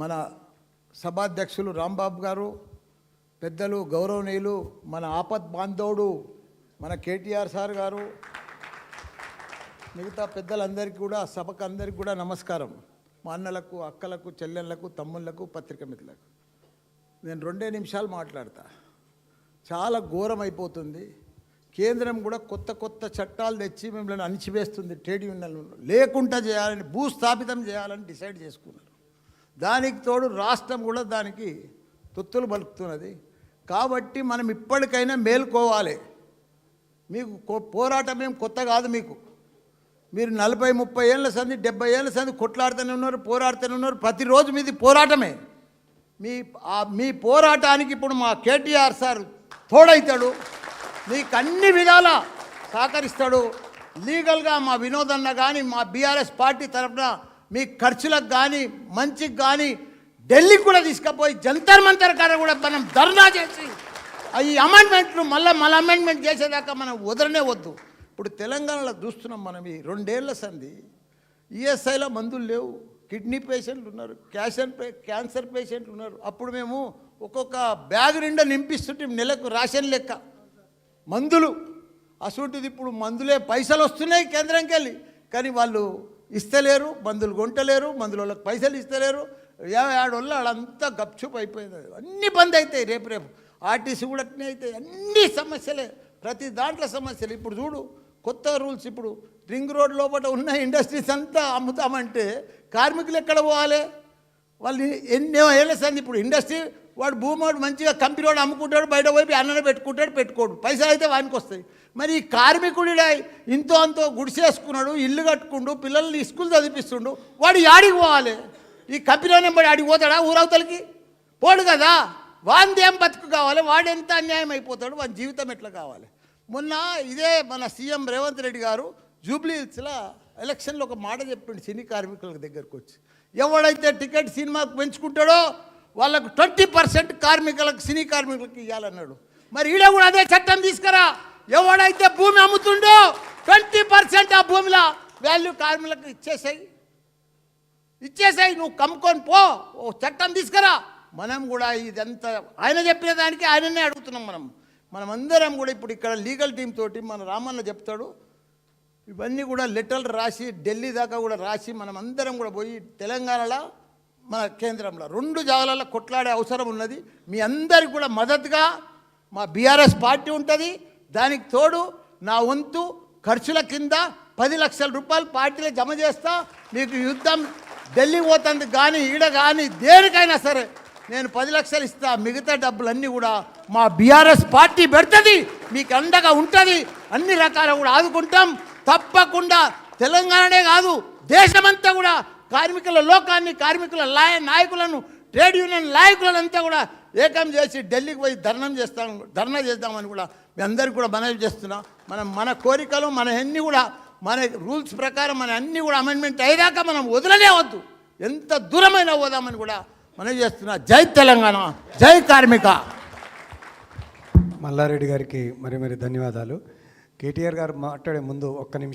మన సభాధ్యక్షులు రాంబాబు గారు పెద్దలు గౌరవనీయులు మన ఆపద్ బాంధవుడు మన కేటీఆర్ సార్ గారు మిగతా పెద్దలందరికీ కూడా సభకు అందరికీ కూడా నమస్కారం. మా అన్నలకు అక్కలకు చెల్లెళ్ళకు తమ్ముళ్ళకు పత్రిక మిత్రులకు. నేను రెండే నిమిషాలు మాట్లాడతా. చాలా ఘోరం అయిపోతుంది. కేంద్రం కూడా కొత్త కొత్త చట్టాలు తెచ్చి మిమ్మల్ని అణిచివేస్తుంది. ట్రేడ్ యూనియన్లను లేకుండా చేయాలని భూస్థాపితం చేయాలని డిసైడ్ చేసుకున్నారు. దానికి తోడు రాష్ట్రం కూడా దానికి తొత్తులు బలుకుతున్నది కాబట్టి మనం ఇప్పటికైనా మేల్కోవాలి. మీకు కో- పోరాటం ఏం కొత్త కాదు మీకు. మీరు నలభై ముప్పై ఏళ్ళ సంది డెబ్బై ఏళ్ళ సంది కొట్లాడుతూనే ఉన్నారు పోరాడుతూనే ఉన్నారు. ప్రతిరోజు మీది పోరాటమే. మీ మీ పోరాటానికి ఇప్పుడు మా కేటీఆర్ సార్ తోడైతాడు. మీకు అన్ని విధాల సహకరిస్తాడు. లీగల్గా మా వినోదన్న కానీ మా బీఆర్ఎస్ పార్టీ తరఫున మీ ఖర్చులకు కానీ మంచికి కానీ ఢిల్లీకి కూడా తీసుకుపోయి జంతర్ మంతర్ కాడ కూడా మనం ధర్నా చేసి ఈ అమెండ్మెంట్లు మళ్ళీ మళ్ళీ అమెండ్మెంట్ చేసేదాకా మనం వదలనే వద్దు. ఇప్పుడు తెలంగాణలో చూస్తున్నాం మనం ఈ రెండేళ్ళ సంధి ఈఎస్ఐలో మందులు లేవు. కిడ్నీ పేషెంట్లు ఉన్నారు క్యాన్సర్ క్యాన్సర్ పేషెంట్లు ఉన్నారు. అప్పుడు మేము ఒక్కొక్క బ్యాగ్ నిండా నింపిస్తుంటే నెలకు రేషన్ లెక్క. మందులు. అసలుంటిది ఇప్పుడు మందులే పైసలు వస్తున్నాయి కేంద్రంకి వెళ్ళి కానీ వాళ్ళు ఇస్తలేరు మందులు కొంటలేరు మందుల వాళ్ళకి పైసలు ఇస్తలేరు. ఏడాడోళ్ళు వాళ్ళంతా గప్చుప్ అయిపోయింది. అన్ని బంద్ అవుతాయి రేపు రేపు. ఆర్టీసీ కూడా అట్నే అవుతాయి అన్ని సమస్యలే. ప్రతి దాంట్లో సమస్యలు. ఇప్పుడు చూడు కొత్త రూల్స్ ఇప్పుడు. రింగ్ రోడ్ లోపల ఉన్న ఇండస్ట్రీస్ అంతా అమ్ముతామంటే కార్మికులు ఎక్కడ పోవాలి? వాళ్ళు ఎన్నో ఏళ్ళ సంది ఇప్పుడు ఇండస్ట్రీ వాడు భూమోడు మంచిగా కంపెనీ వాడు అమ్ముకుంటాడు బయట పోయి అన్నను పెట్టుకుంటాడు పెట్టుకోడు. పైసలు అయితే వానికి వస్తాయి. మరి ఈ కార్మికుడి ఇంతో అంతో గుడిసేసుకున్నాడు ఇల్లు కట్టుకుండు పిల్లల్ని స్కూల్ చదివిస్తుండు వాడు యాడికి పోవాలి. ఈ కంపెనీ నెంబడి ఆడికి పోతాడా ఊరవతలకి పోడు కదా. వాంది ఏం బతుకు కావాలి? వాడు ఎంత అన్యాయం అయిపోతాడు? వాని జీవితం ఎట్లా కావాలి? మొన్న ఇదే మన సీఎం రేవంత్ రెడ్డి గారు జూబ్లీ హిల్స్లో ఎలక్షన్లో ఒక మాట చెప్పిండు సినీ కార్మికుల దగ్గరకు వచ్చి. ఎవడైతే టికెట్ సినిమాకు పెంచుకుంటాడో వాళ్ళకు ట్వంటీ పర్సెంట్ కార్మికులకు సినీ కార్మికులకు ఇవ్వాలన్నాడు మరి ఈడ కూడా అదే చట్టం తీసుకురా. ఎవడైతే భూమి అమ్ముతుండో ట్వంటీ పర్సెంట్ ఆ భూమిలో వాల్యూ కార్మికులకు ఇచ్చేసాయి. ఇచ్చేసాయి నువ్వు కమ్ముకొని పో ఓ చట్టం తీసుకురా. మనం కూడా ఇదంతా ఆయన చెప్పిన దానికి ఆయననే అడుగుతున్నాం మనం. మనం అందరం కూడా ఇప్పుడు ఇక్కడ లీగల్ టీం తోటి మన రామన్న చెప్తాడు. ఇవన్నీ కూడా లెటర్లు రాసి ఢిల్లీ దాకా కూడా రాసి మనం అందరం కూడా పోయి తెలంగాణలో మన కేంద్రంలో. రెండు జాగాలలో కొట్లాడే అవసరం ఉన్నది. మీ అందరికి కూడా మద్దతుగా మా బీఆర్ఎస్ పార్టీ ఉంటుంది. దానికి తోడు నా వంతు ఖర్చుల కింద పది లక్షల రూపాయలు పార్టీలో జమ చేస్తా. మీకు యుద్ధం ఢిల్లీ పోతుంది కానీ ఈడ కానీ దేనికైనా సరే నేను పది లక్షలు ఇస్తా. మిగతా డబ్బులన్నీ కూడా మా బీఆర్ఎస్ పార్టీ పెడుతుంది. మీకు అండగా ఉంటుంది. అన్ని రకాల కూడా ఆదుకుంటాం. తప్పకుండా తెలంగాణనే కాదు దేశమంతా కూడా కార్మికుల లోకాన్ని కార్మికుల లాయ నాయకులను ట్రేడ్ యూనియన్ నాయకులను అంతా కూడా ఏకం చేసి ఢిల్లీకి పోయి ధర్నం చేస్తాం ధర్నా చేద్దామని కూడా మీ అందరికీ కూడా మనవి చేస్తున్నా. మనం మన కోరికలు మన అన్నీ కూడా మన రూల్స్ ప్రకారం మన అన్ని కూడా అమెండ్మెంట్ అయ్యాక మనం వదలలేవద్దు ఎంత దూరమైన పోదామని కూడా మనవి చేస్తున్నా. జై తెలంగాణ జై కార్మిక. మల్లారెడ్డి గారికి మరి మరి ధన్యవాదాలు. కేటీఆర్ గారు మాట్లాడే ముందు ఒక్క నిమిషం.